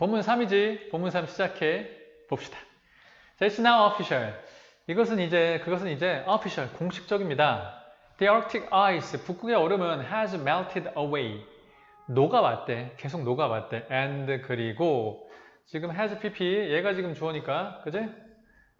본문 3이지. 본문 3 시작해 봅시다. 자, it's now official. 이것은 이제 그것은 이제 official 공식적입니다. The Arctic ice 북극의 얼음은 has melted away. 녹아왔대. 계속 녹아왔대. and 그리고 지금 has pp 얘가 지금 주어니까 그지?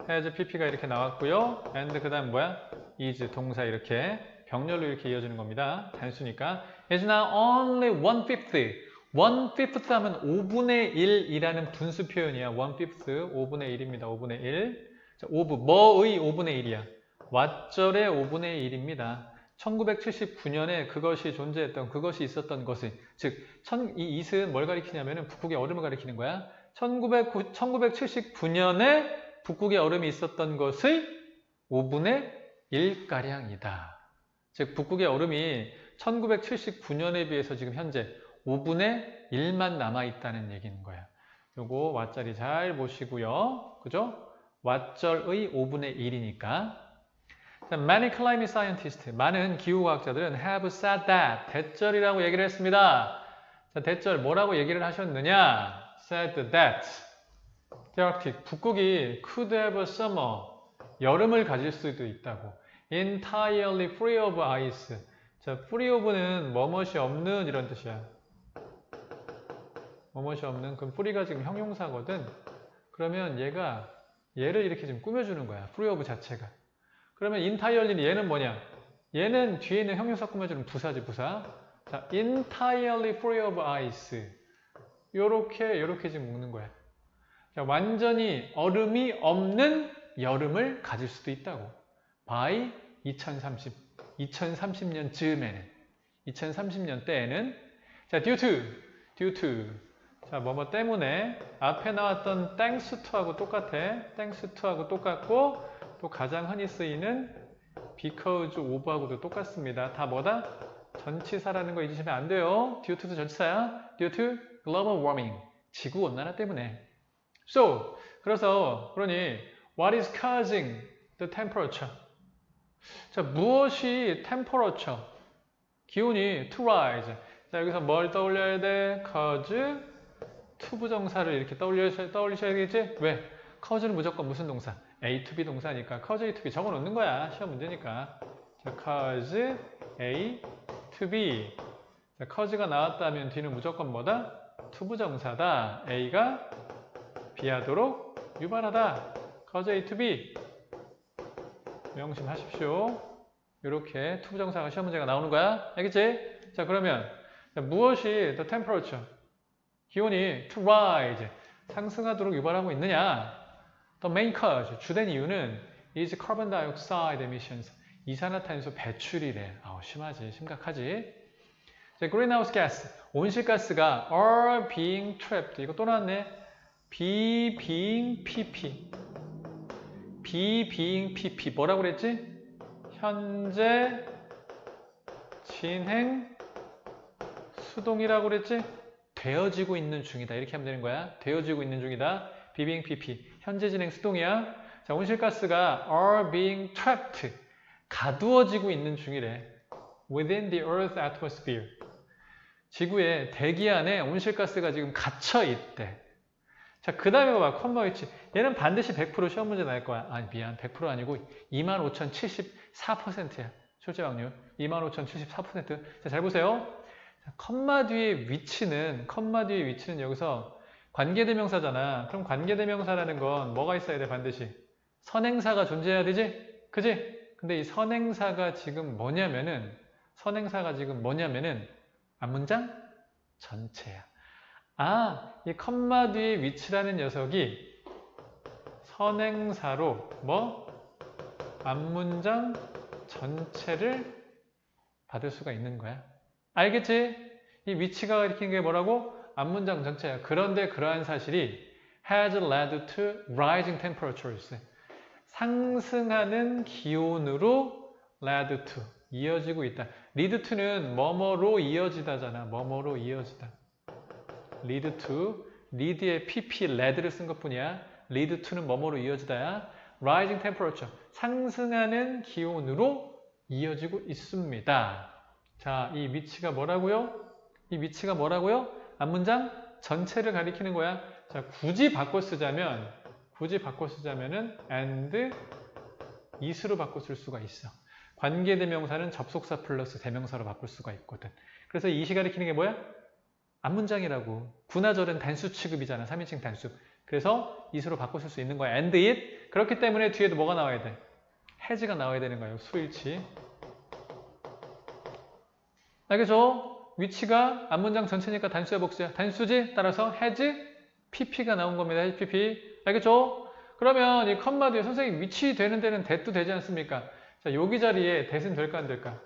has pp가 이렇게 나왔고요. and 그 다음 뭐야? is 동사 이렇게 병렬로 이렇게 이어지는 겁니다. 단수니까 is now only one fifth. One fifth 하면 5분의 1이라는 분수 표현이야. one fifth 5분의 1입니다. 5분의 1. 자, 5분 뭐의 5분의 1이야? 왓절의 5분의 1입니다. 1979년에 그것이 존재했던 그것이 있었던 것을 즉 천, 이 이슬은 뭘 가리키냐면은 북극의 얼음을 가리키는 거야. 1900, 1979년에 북극의 얼음이 있었던 것의 5분의 1가량이다. 즉 북극의 얼음이 1979년에 비해서 지금 현재 5분의 1만 남아 있다는 얘기인 거야. 요거 왓자리 잘 보시고요. 그죠? 왓절의 5분의 1이니까 Many climate scientists, 많은 기후과학자들은 have said that, 대절이라고 얘기를 했습니다. 자, 대절 뭐라고 얘기를 하셨느냐? said that the 북극이 could have a summer, 여름을 가질 수도 있다고. entirely free of ice. 자, free of는 뭐뭇이 없는 이런 뜻이야. 뭐뭇이 없는, 그럼 free가 지금 형용사거든. 그러면 얘가 얘를 이렇게 지금 꾸며주는 거야. of 자체가. 그러면 entirely 얘는 뭐냐? 얘는 뒤에 있는 형용사 꾸며주는 부사지 부사. 자, entirely free of ice. 요렇게 요렇게 지금 묶는 거야. 자, 완전히 얼음이 없는 여름을 가질 수도 있다고. by 2030, 2030년 즈음에는, 2030년 때에는, 자, due to, due to, 자, 뭐뭐 때문에, 앞에 나왔던 thanks to하고 똑같아. thanks to하고 똑같고, 또 가장 흔히 쓰이는 because of하고도 똑같습니다. 다 뭐다? 전치사라는 거 잊으시면 안 돼요. due to도 전치사야. due to global warming. 지구 온난화 때문에. So, 그래서 그러니 what is causing the temperature? 자, 무엇이 temperature? 기온이 to rise. 자, 여기서 뭘 떠올려야 돼? cause to 부정사를 이렇게 떠올려, 떠올리셔야겠지? 왜? cause는 무조건 무슨 동사? A to B 동사니까 cause A to B 적어 놓는 거야. 시험 문제니까. 자, cause A to B. 자, cause가 나왔다면 뒤는 무조건 뭐다? to 부정사다. A가 B하도록 유발하다. cause A to B. 명심하십시오. 이렇게 to 부정사가 시험 문제가 나오는 거야. 알겠지? 자, 그러면 자, 무엇이 the temperature? 기온이 to rise. 상승하도록 유발하고 있느냐? The main cause, 주된 이유는 is carbon dioxide emissions. 이산화탄소 배출이래. 아우, 심하지, 심각하지. 자, greenhouse gas, 온실가스가 are being trapped. 이거 또 나왔네. be being pp. be being pp. 뭐라고 그랬지? 현재 진행 수동이라고 그랬지? 되어지고 있는 중이다. 이렇게 하면 되는 거야. 되어지고 있는 중이다. be being pp. 현재 진행 수동이야. 자, 온실가스가 are being trapped. 가두어지고 있는 중이래. within the earth atmosphere. 지구의 대기 안에 온실가스가 지금 갇혀 있대. 자, 그 다음에 봐봐. 컴마 위치. 얘는 반드시 100% 시험 문제 날 거야. 아니, 미안. 100% 아니고 25,074%야. 출제 확률. 25,074%. 자, 잘 보세요. 자, 컴마 뒤의 위치는, 컴마 뒤의 위치는 여기서 관계대명사잖아. 그럼 관계대명사라는 건 뭐가 있어야 돼, 반드시? 선행사가 존재해야 되지? 그지? 근데 이 선행사가 지금 뭐냐면은, 선행사가 지금 뭐냐면은, 앞문장? 전체야. 아, 이 컴마 뒤의 위치라는 녀석이 선행사로 뭐? 앞문장 전체를 받을 수가 있는 거야. 알겠지? 이 위치가 가리키는 게 뭐라고? 앞문장 전체야. 그런데 그러한 사실이 has led to rising temperatures. 상승하는 기온으로 led to 이어지고 있다. lead to는 뭐뭐로 이어지다잖아. 뭐뭐로 이어지다. lead to lead의 pp led를 쓴 것뿐이야. lead to는 뭐뭐로 이어지다야. rising temperature 상승하는 기온으로 이어지고 있습니다. 자, 이 위치가 뭐라고요? 이 위치가 뭐라고요? 앞문장 전체를 가리키는 거야. 자, 굳이 바꿔 쓰자면 굳이 바꿔 쓰자면은 and is로 바꿔 쓸 수가 있어. 관계대명사는 접속사 플러스 대명사로 바꿀 수가 있거든. 그래서 이 이시 가리키는 게 뭐야? 앞문장이라고. 구나절은 단수 취급이잖아. 3인칭 단수. 그래서 is로 바꿔 쓸 수 있는 거야. and it. 그렇기 때문에 뒤에도 뭐가 나와야 돼? has가 나와야 되는 거예요. 수일치. 알겠죠? 위치가 앞문장 전체니까 단수야 복수야. 단수지? 따라서 has pp가 나온 겁니다. has pp. 알겠죠? 그러면 이 컴마 뒤에 선생님 위치 되는 데는 that도 되지 않습니까? 자, 여기 자리에 that은 될까 안 될까?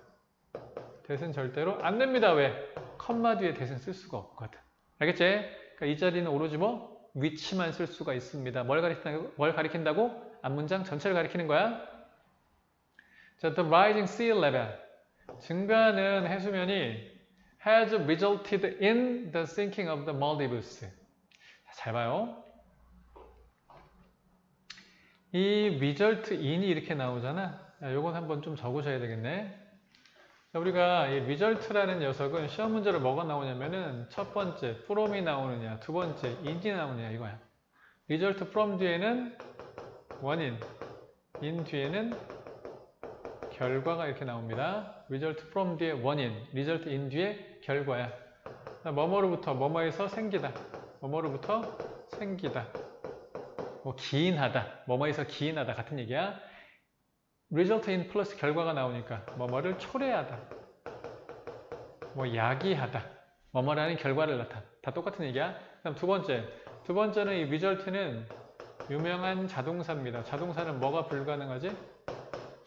that은 절대로 안 됩니다. 왜? 컴마 뒤에 that은 쓸 수가 없거든. 알겠지? 그러니까 이 자리는 오로지 뭐 위치만 쓸 수가 있습니다. 뭘 가리킨다고? 뭘 가리킨다고? 앞문장 전체를 가리키는 거야. 자, the rising sea level. 증가하는 해수면이 has resulted in the sinking of the Maldives. 자, 잘 봐요. 이 result in이 이렇게 나오잖아. 자, 요건 한번 좀 적으셔야 되겠네. 자, 우리가 이 result라는 녀석은 시험 문제로 뭐가 나오냐면은 첫 번째 from이 나오느냐, 두 번째 in이 나오느냐 이거야. result from 뒤에는 원인, in 뒤에는 결과가 이렇게 나옵니다. result from 뒤에 원인, result in 뒤에 결과야. 자, 뭐뭐로부터 뭐뭐에서 생기다. 뭐뭐로부터 생기다. 뭐 기인하다. 뭐뭐에서 기인하다 같은 얘기야. result in 플러스 결과가 나오니까 뭐뭐를 초래하다. 뭐 야기하다. 뭐뭐라는 결과를 나타. 다 똑같은 얘기야. 그다음 두 번째. 두 번째는 이 result는 유명한 자동사입니다. 자동사는 뭐가 불가능하지?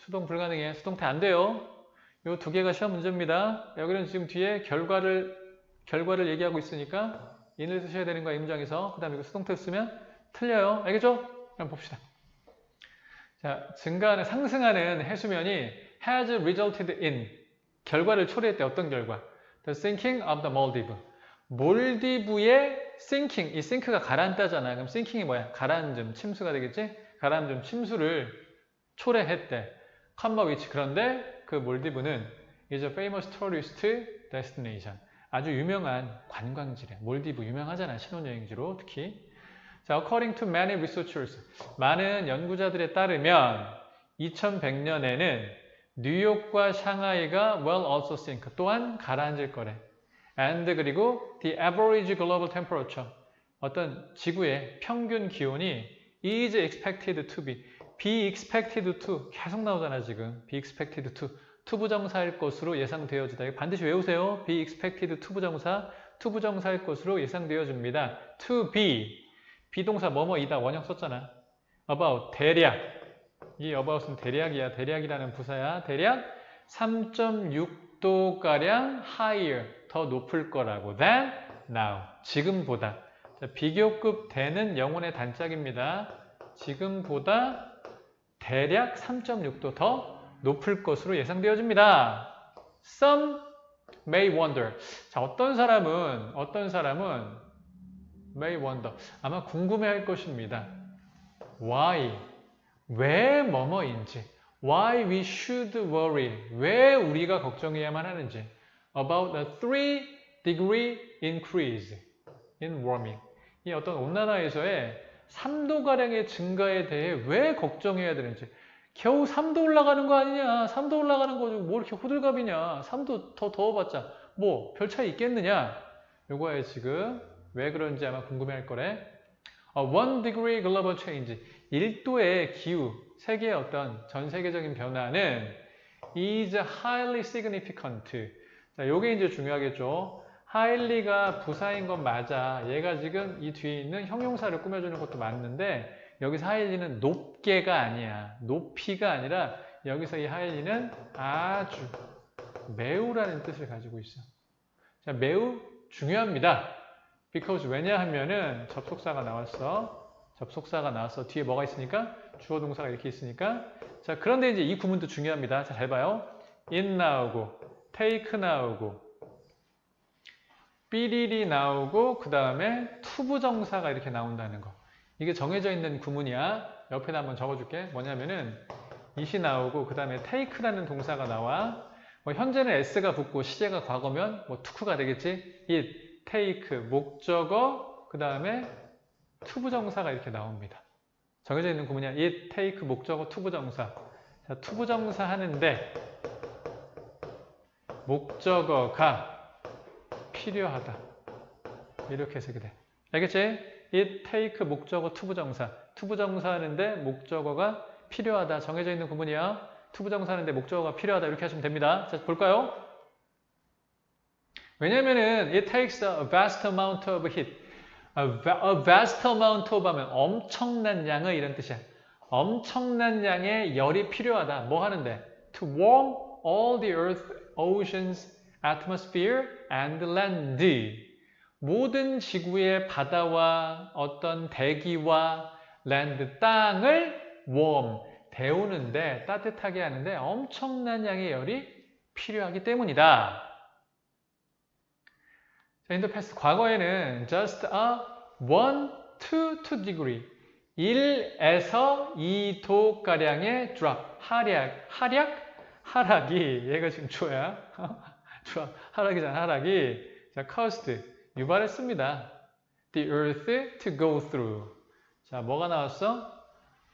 수동 불가능해. 수동태 안 돼요. 요 두 개가 시험 문제입니다. 여기는 지금 뒤에 결과를 결과를 얘기하고 있으니까 in을 쓰셔야 되는 거야, 이 문장에서. 그 다음에 이거 수동태 쓰면 틀려요. 알겠죠? 그럼 봅시다. 자, 증가하는, 상승하는 해수면이 has resulted in 결과를 초래했대. 어떤 결과? The sinking of the Maldives. 몰디브의 sinking, 이 sink가 가라앉다잖아. 그럼 sinking이 뭐야? 가라앉음, 침수가 되겠지? 가라앉음, 침수를 초래했대. 컴마 위치. 그런데 그 몰디브는 a famous tourist destination. 아주 유명한 관광지래. 몰디브 유명하잖아. 신혼여행지로 특히. 자, according to many researchers. 많은 연구자들에 따르면 2100년에는 뉴욕과 샹하이가 will also sink. 또한 가라앉을 거래. and 그리고 the average global temperature. 어떤 지구의 평균 기온이 is expected to be. Be expected to. 계속 나오잖아, 지금. be expected to. 투부정사일 것으로 예상되어지다. 반드시 외우세요. be expected 투부정사. 투부정사일 것으로 예상되어집니다. to be. 비동사 뭐뭐이다 원형 썼잖아. about 대략 이 about은 대략이야. 대략이라는 부사야. 대략 3.6도가량 higher 더 높을 거라고 than now 지금보다 자, 비교급 대는 영혼의 단짝입니다. 지금보다 대략 3.6도 더 높을 것으로 예상되어집니다. Some may wonder. 자, 어떤 사람은 어떤 사람은 may wonder. 아마 궁금해할 것입니다. Why? 왜 뭐뭐인지. Why we should worry. 왜 우리가 걱정해야만 하는지. About a 3 degree increase in warming. 이 어떤 온난화에서의 3도가량의 증가에 대해 왜 걱정해야 되는지. 겨우 3도 올라가는 거 아니냐. 3도 올라가는 거지. 뭐 이렇게 호들갑이냐. 3도 더 더워봤자. 뭐 별 차이 있겠느냐. 요거에 지금 왜 그런지 아마 궁금해할 거래. 어, one degree global change. 1도의 기후, 세계의 어떤 전 세계적인 변화는 is highly significant. 자, 요게 이제 중요하겠죠. Highly가 부사인 건 맞아. 얘가 지금 이 뒤에 있는 형용사를 꾸며주는 것도 맞는데 여기서 highly는 높게가 아니야. 높이가 아니라 여기서 이 highly는 아주 매우라는 뜻을 가지고 있어. 자, 매우 중요합니다. because 왜냐하면은 접속사가 나왔어. 접속사가 나왔어. 뒤에 뭐가 있으니까? 주어 동사가 이렇게 있으니까. 자, 그런데 이제 이 구문도 중요합니다. 자, 잘 봐요. in 나오고, take 나오고, 삐리리 나오고, 그 다음에 투부정사가 이렇게 나온다는 거. 이게 정해져 있는 구문이야. 옆에다 한번 적어줄게. 뭐냐면은 it이 나오고, 그 다음에 take라는 동사가 나와. 뭐 현재는 s가 붙고 시제가 과거면 뭐 to가 되겠지. it, take, 목적어, 그 다음에 투부정사가 이렇게 나옵니다. 정해져 있는 구문이야. it, take, 목적어, 투부정사. 자, 투부정사 하는데 목적어가 필요하다. 이렇게 해석이 돼. 알겠지? it, take, 목적어, 투부정사. 투부정사 하는데 목적어가 필요하다. 정해져 있는 구문이야. 투부정사 하는데 목적어가 필요하다. 이렇게 하시면 됩니다. 자, 볼까요? 왜냐면은 it takes a vast amount of heat. A, va- a vast amount of 하면 엄청난 양의 이런 뜻이야. 엄청난 양의 열이 필요하다. 뭐 하는데? To warm all the earth, oceans, atmosphere and land. 모든 지구의 바다와 어떤 대기와 land, 땅을 warm, 데우는데 따뜻하게 하는데 엄청난 양의 열이 필요하기 때문이다. 자, the past, 과거에는 just a 1 to 2 degree 1에서 2도 가량의 drop, 하락, 하락? 하락이, 얘가 지금 주어야. 하락이잖아, 하락이. 자, caused, 유발했습니다. The earth to go through. 자, 뭐가 나왔어?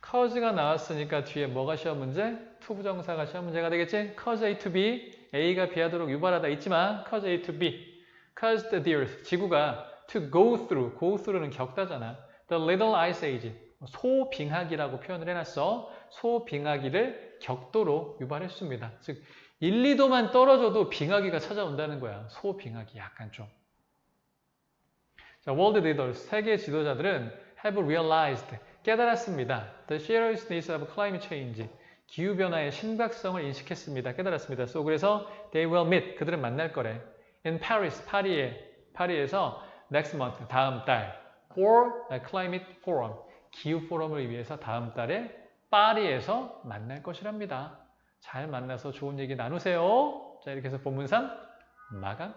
cause가 나왔으니까 뒤에 뭐가 시험 문제? 투부정사가 시험 문제가 되겠지? cause A to B, A가 B하도록 유발하다 있지만 cause A to B. caused the earth, 지구가 to go through, go through는 겪다잖아. The little ice age, 소빙하기라고 표현을 해놨어. 소빙하기를 격도로 유발했습니다. 즉 1, 2도만 떨어져도 빙하기가 찾아온다는 거야. 소빙하기 약간 좀. 자, world leaders, 세계 지도자들은 have realized, 깨달았습니다. The seriousness of climate change, 기후 변화의 심각성을 인식했습니다. 깨달았습니다. So, 그래서 they will meet, 그들은 만날 거래. In Paris, 파리에, 파리에서 next month, 다음 달, for a climate forum, 기후 포럼을 위해서 다음 달에 파리에서 만날 것이랍니다. 잘 만나서 좋은 얘기 나누세요. 자, 이렇게 해서 본문 3 마감.